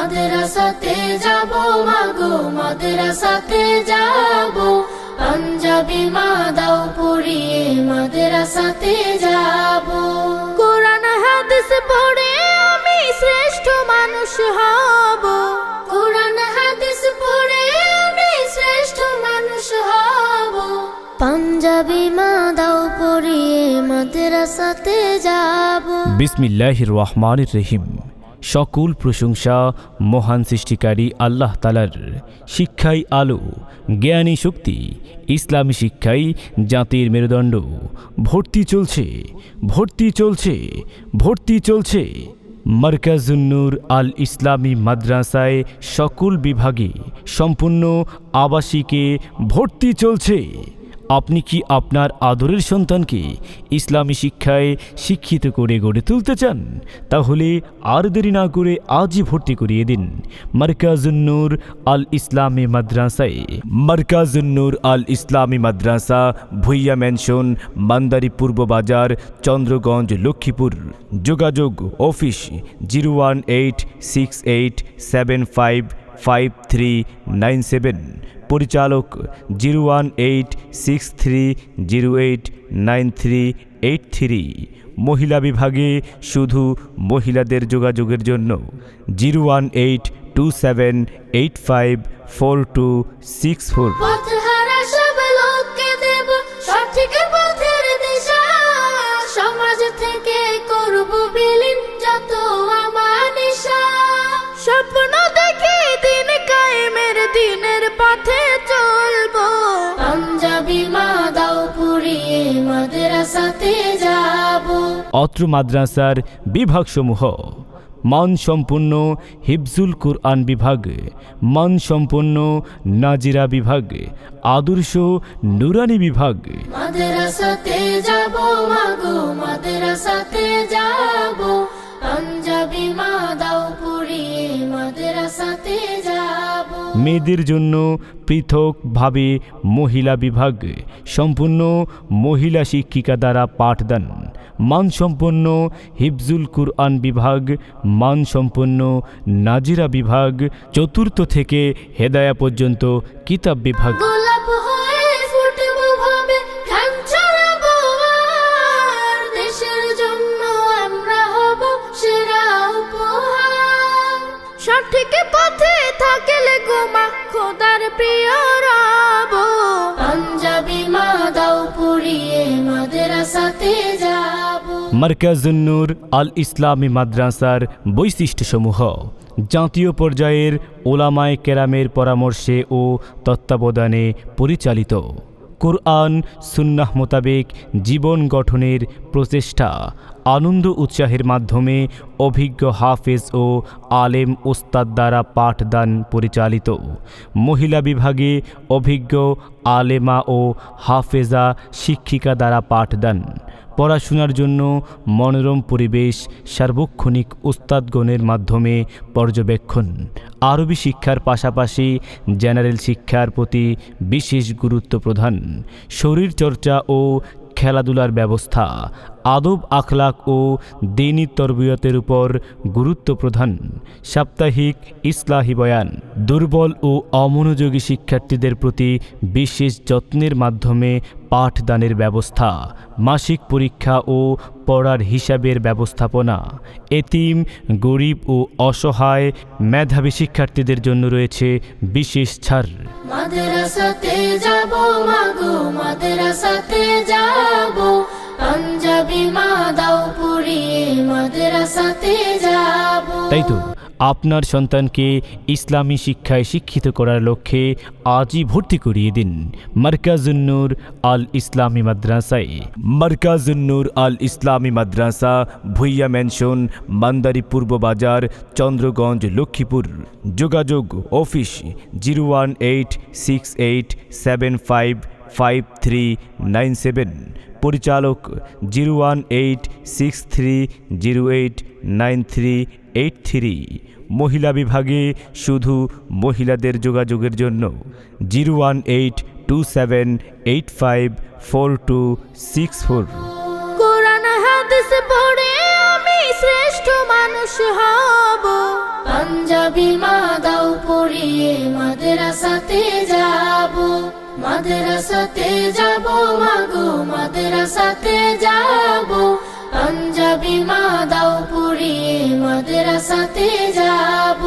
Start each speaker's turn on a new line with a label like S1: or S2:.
S1: মাদ্রাসাতে যাব মাগো মাদ্রাসাতে যাব। পাঞ্জাবি মা দাও পড়িয়ে মাদ্রাসাতে যাব। কোরআন হাদিস পড়ে আমি শ্রেষ্ঠ মানুষ হব। কোরআন হাদিস পড়ে আমি শ্রেষ্ঠ মানুষ হব। পাঞ্জাবি মা দাও পড়িয়ে মাদ্রাসাতে যাব।
S2: বিসমিল্লাহির রহমানির রহিম। সকল প্রশংসা মহান সৃষ্টিকারী আল্লাহ তালার শিক্ষাই আলো, জ্ঞানী শক্তি, ইসলামী শিক্ষাই জাতির মেরুদণ্ড। ভর্তি চলছে ভর্তি চলছে ভর্তি চলছে। মার্কাজুন্নুর আল ইসলামী মাদ্রাসায় সকল বিভাগে সম্পূর্ণ আবাসিকে ভর্তি চলছে। আপনি কি আপনার আদরের সন্তানকে ইসলামী শিক্ষায় শিক্ষিত করে গড়ে তুলতে চান? তাহলে আর দেরি না করে আজই ভর্তি করিয়ে দিন মার্কাজুন্নুর আল ইসলামী মাদ্রাসায়। মার্কাজুন্নুর আল ইসলামী মাদ্রাসা, ভুইয়া ম্যানশন, মান্দারি পূর্ব বাজার, চন্দ্রগঞ্জ, লক্ষ্মীপুর। যোগাযোগ office zero one eight six eight seven five five three nine seven পরিচালক zero one eight six three zero eight nine three eight three মহিলা বিভাগে শুধু মহিলাদের যোগাযোগের জন্য। Zero one eight two seven eight five four two six four
S1: পথে চলবো। পাঞ্জাবি মা দাও পুড়িয়ে মাদ্রাসাতে যাব।
S2: অত্র মাদ্রাসার বিভাগসমূহ মানসম্পন্ন হিফজুল কুরআন বিভাগ মানসম্পন্ন নাজিরা বিভাগ আদর্শ নুরানি বিভাগ।
S1: মাদ্রাসাতে যাব মাগো মাদ্রাসাতে যাব। পাঞ্জাবি মা দাও পুড়িয়ে মাদ্রাসাতে যাব।
S2: মেয়েদের জন্য পৃথকভাবে মহিলা বিভাগ, সম্পূর্ণ মহিলা শিক্ষিকা দ্বারা পাঠদান। মানসম্পন্ন হিফজুল কুরআন বিভাগ, মানসম্পন্ন নাজিরা বিভাগ, চতুর্থ থেকে হেদায়া পর্যন্ত কিতাব বিভাগ।
S1: খোদার প্রিয় রব। পাঞ্জাবি মা দাও পুড়িয়ে মাদ্রাসাতে যাব।
S2: মার্কাজুন্নুর আল ইসলামী মাদ্রাসার বৈশিষ্ট্যসমূহ। জাতীয় পর্যায়ের ওলামায় কেরামের পরামর্শে ও তত্ত্বাবধানে পরিচালিত। কোরআন, সুন্নাহ মোতাবেক জীবন গঠনের প্রচেষ্টা। আনন্দ উৎসাহের মাধ্যমে অভিজ্ঞ হাফেজ ও আলেম ওস্তাদ দ্বারা পাঠদান পরিচালিত। মহিলা বিভাগে অভিজ্ঞ আলেমা ও হাফেজা শিক্ষিকা দ্বারা পাঠদান। পড়াশোনার জন্য মনোরম পরিবেশ, সার্বক্ষণিক উস্তাদগণের মাধ্যমে পর্যবেক্ষণ। আরবি শিক্ষার পাশাপাশি জেনারেল শিক্ষার প্রতি বিশেষ গুরুত্ব প্রদান। শরীরচর্চা ও খেলাধুলার ব্যবস্থা, আদব, আখলাক ও দিনী তরবিয়তের উপর গুরুত্ব প্রদান সাপ্তাহিক ইসলাহি বয়ান, দুর্বল ও অমনোযোগী শিক্ষার্থীদের প্রতি বিশেষ যত্নের মাধ্যমে পাঠদানের ব্যবস্থা, মাসিক পরীক্ষা ও পড়ার হিসাবের ব্যবস্থাপনা। এতিম গরিব ও অসহায় মেধাবী শিক্ষার্থীদের জন্য রয়েছে বিশেষ ছাড়।
S1: যাব যাব
S2: তাই তো, আপনার সন্তানকে ইসলামী শিক্ষায় শিক্ষিত করার লক্ষ্যে আজই ভর্তি করিয়ে দিন মার্কাজুন্নুর আল ইসলামী মাদ্রাসায়। মার্কাজুন্নুর আল ইসলামী মাদ্রাসা, ভুইয়া ম্যানশন, মান্দারি পূর্ব বাজার, চন্দ্রগঞ্জ, লক্ষ্মীপুর। যোগাযোগ office zero one eight six eight seven five five three nine seven. পরিচালক zero one eight six three zero eight nine three eight three. মহিলা বিভাগে শুধু মহিলাদের যোগাযোগের জন্য zero one eight two seven eight five four two six four.
S1: কোরআন মাদ্রাসাতে যাব মাগো মাদ্রাসাতে যাব। পাঞ্জাবি মা দাও পড়িয়ে মাদ্রাসাতে যাব।